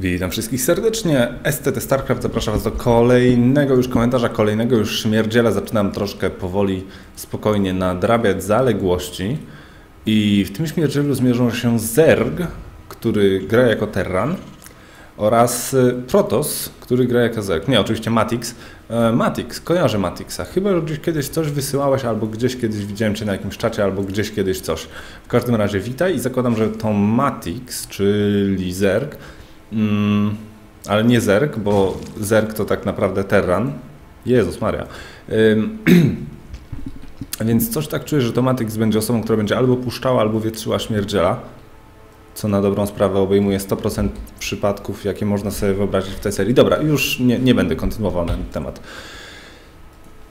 Witam wszystkich serdecznie. STT StarCraft zaprasza Was do kolejnego już komentarza, kolejnego już śmierdziela. Zaczynam troszkę powoli, spokojnie nadrabiać zaległości. I w tym śmierdzielu zmierzą się Zerg, który gra jako Terran oraz y, Protoss, który gra jako Zerg. Nie, oczywiście Matix. E, Matix, kojarzę Matixa. Chyba, że gdzieś kiedyś coś wysyłałeś, albo gdzieś kiedyś widziałem Cię na jakimś czacie, albo gdzieś kiedyś coś. W każdym razie witaj i zakładam, że to Matix, czyli Zerg, Mm, ale nie Zerg, bo Zerg to tak naprawdę Terran. Jezus Maria. Ym, więc coś tak czuję, że to będzie osobą, która będzie albo puszczała, albo wietrzyła śmierdziela, co na dobrą sprawę obejmuje 100% przypadków, jakie można sobie wyobrazić w tej serii. Dobra, już nie, nie będę kontynuował na ten temat.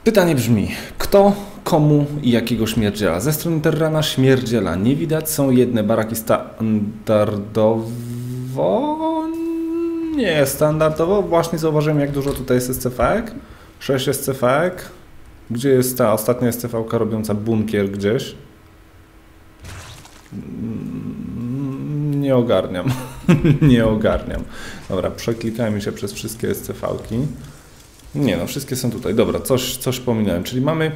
Pytanie brzmi, kto, komu i jakiego śmierdziela? Ze strony Terrana śmierdziela nie widać, są jedne baraki standardowo nie standardowo. Właśnie zauważyłem, jak dużo tutaj jest SCV. 6 SCV. Gdzie jest ta ostatnia SCV robiąca bunkier gdzieś? Mm, nie ogarniam. nie ogarniam. Dobra, przeklikajmy się przez wszystkie SCV. -ki. Nie no, wszystkie są tutaj. Dobra, coś, coś pominąłem. Czyli mamy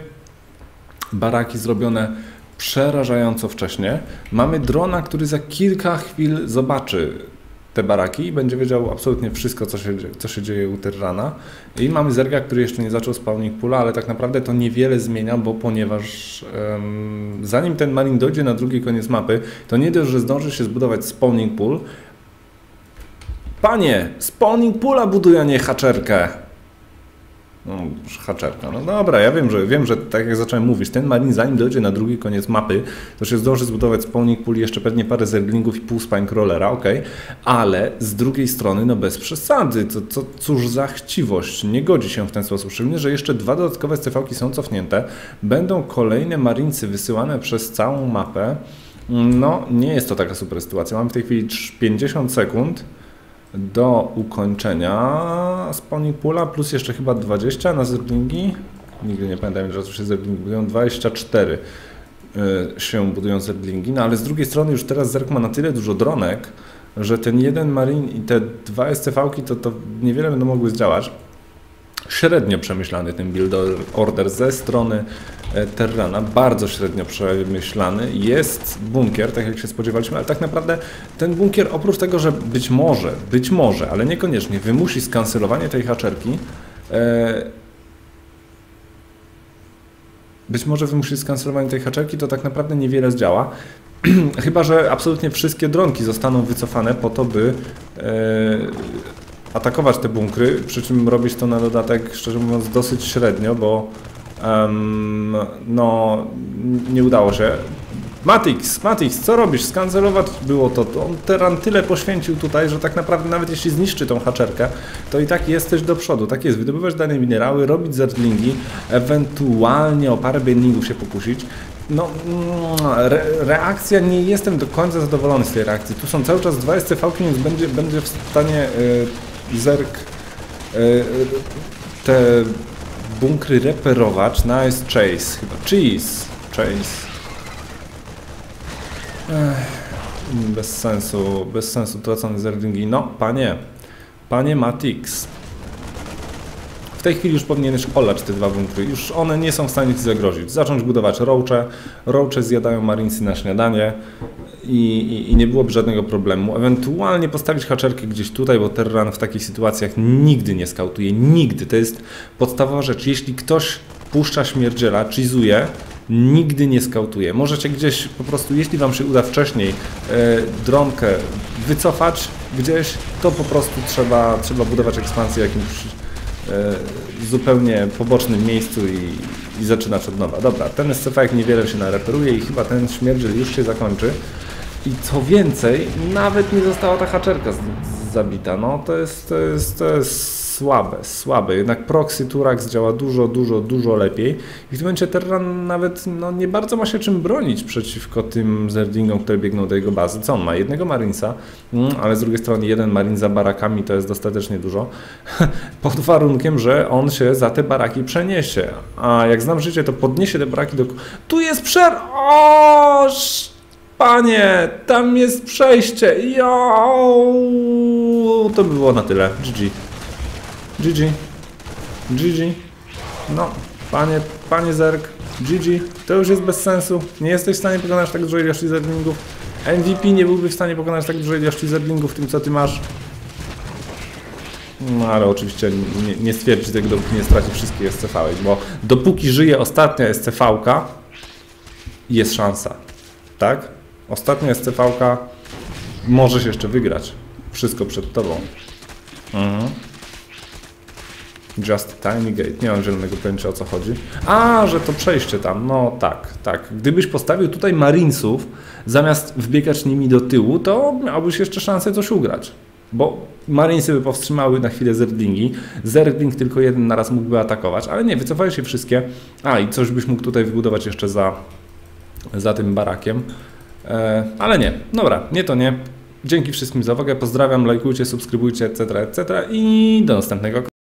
baraki zrobione przerażająco wcześnie. Mamy drona, który za kilka chwil zobaczy te baraki i będzie wiedział absolutnie wszystko, co się, co się dzieje u Terrana. I mamy Zerga, który jeszcze nie zaczął spawning pula, ale tak naprawdę to niewiele zmienia, bo ponieważ um, zanim ten Marine dojdzie na drugi koniec mapy, to nie dość, że zdąży się zbudować spawning pool. Panie, spawning pula buduje, a nie haczerkę. No, haczerka. No dobra, ja wiem, że wiem, że tak jak zacząłem mówić, ten marin zanim dojdzie na drugi koniec mapy, to się zdąży zbudować spawning pool jeszcze pewnie parę zerglingów i pół spine ok, ale z drugiej strony, no bez przesady, to, to cóż za chciwość, nie godzi się w ten sposób, szczególnie, że jeszcze dwa dodatkowe cv są cofnięte, będą kolejne marincy wysyłane przez całą mapę, no nie jest to taka super sytuacja, mamy w tej chwili 50 sekund, do ukończenia spawning pula plus jeszcze chyba 20 na zerglingi. Nigdy nie pamiętam, że to się zerglingi budują. 24 y, się budują zerglingi, no ale z drugiej strony już teraz zerg ma na tyle dużo dronek, że ten jeden marin i te dwa SCV-ki to, to niewiele będą mogły zdziałać średnio przemyślany ten build order ze strony e, Terrana, bardzo średnio przemyślany. Jest bunkier, tak jak się spodziewaliśmy, ale tak naprawdę ten bunkier oprócz tego, że być może, być może, ale niekoniecznie wymusi skancelowanie tej haczerki, e, być może wymusi skancelowanie tej haczerki, to tak naprawdę niewiele zdziała. Chyba, że absolutnie wszystkie dronki zostaną wycofane po to, by e, atakować te bunkry, przy czym robić to na dodatek, szczerze mówiąc, dosyć średnio, bo um, no, nie udało się. Matix, Matix, co robisz? Skancelować było to. On Teran tyle poświęcił tutaj, że tak naprawdę nawet jeśli zniszczy tą haczerkę, to i tak jesteś do przodu. Tak jest, wydobywać dane minerały, robić zertlingi, ewentualnie o parę bienningów się pokusić. No, re, reakcja, nie jestem do końca zadowolony z tej reakcji. Tu są cały czas dwa SCV, więc będzie, będzie w stanie y, Zerk e, te bunkry reperować. Nice chase chyba. Cheese. Chase. Bez sensu, bez sensu tracone zerglingi. No, panie, panie Matix. W tej chwili już powinieneś olać te dwa bunkry. Już one nie są w stanie Ci zagrozić. Zacząć budować roache. Roache zjadają marinsy na śniadanie i, i, i, nie byłoby żadnego problemu. Ewentualnie postawić haczerkę gdzieś tutaj, bo Terran w takich sytuacjach nigdy nie skautuje. Nigdy. To jest podstawowa rzecz. Jeśli ktoś puszcza śmierdziela, cheese'uje, nigdy nie skautuje. Możecie gdzieś po prostu, jeśli Wam się uda wcześniej e, dronkę wycofać gdzieś, to po prostu trzeba, trzeba budować ekspansję jakimś E, zupełnie pobocznym miejscu i, i zaczynać od nowa. Dobra, ten SCV niewiele się nareperuje i chyba ten śmierdziel już się zakończy. I co więcej, nawet nie została ta haczerka zabita. No to jest, to jest, to jest słabe, słabe. Jednak proxy Turax działa dużo, dużo, dużo lepiej i w tym momencie Terran nawet no, nie bardzo ma się czym bronić przeciwko tym zerdingom, które biegną do jego bazy. Co on ma? Jednego Marinsa, mm, ale z drugiej strony jeden Marin za barakami to jest dostatecznie dużo, pod warunkiem, że on się za te baraki przeniesie. A jak znam życie, to podniesie te baraki do... Tu jest przer... O, Panie, tam jest przejście. Jo! to by było na tyle. GG. GG. GG. No, panie, panie Zerk, GG. To już jest bez sensu. Nie jesteś w stanie pokonać tak dużej ilości zerglingów. MVP nie byłby w stanie pokonać tak dużej ilości zerglingów tym, co ty masz. No ale oczywiście nie, nie stwierdzi tego, dopóki nie straci wszystkich SCV, bo dopóki żyje ostatnia SCV-ka, jest szansa. Tak? Ostatnia SCV-ka możesz jeszcze wygrać. Wszystko przed tobą. Mhm. Just Tiny Gate. Nie mam zielonego pojęcia o co chodzi. A, że to przejście tam. No tak, tak. Gdybyś postawił tutaj Marinesów, zamiast wbiegać nimi do tyłu, to miałbyś jeszcze szansę coś ugrać. Bo Marinesy by powstrzymały na chwilę Zerdlingi. Zerdling tylko jeden naraz mógłby atakować, ale nie, wycofałeś się wszystkie. A, i coś byś mógł tutaj wybudować jeszcze za, za tym barakiem. E, ale nie, dobra, nie to nie. Dzięki wszystkim za uwagę, pozdrawiam, lajkujcie, subskrybujcie, etc., etc. i do następnego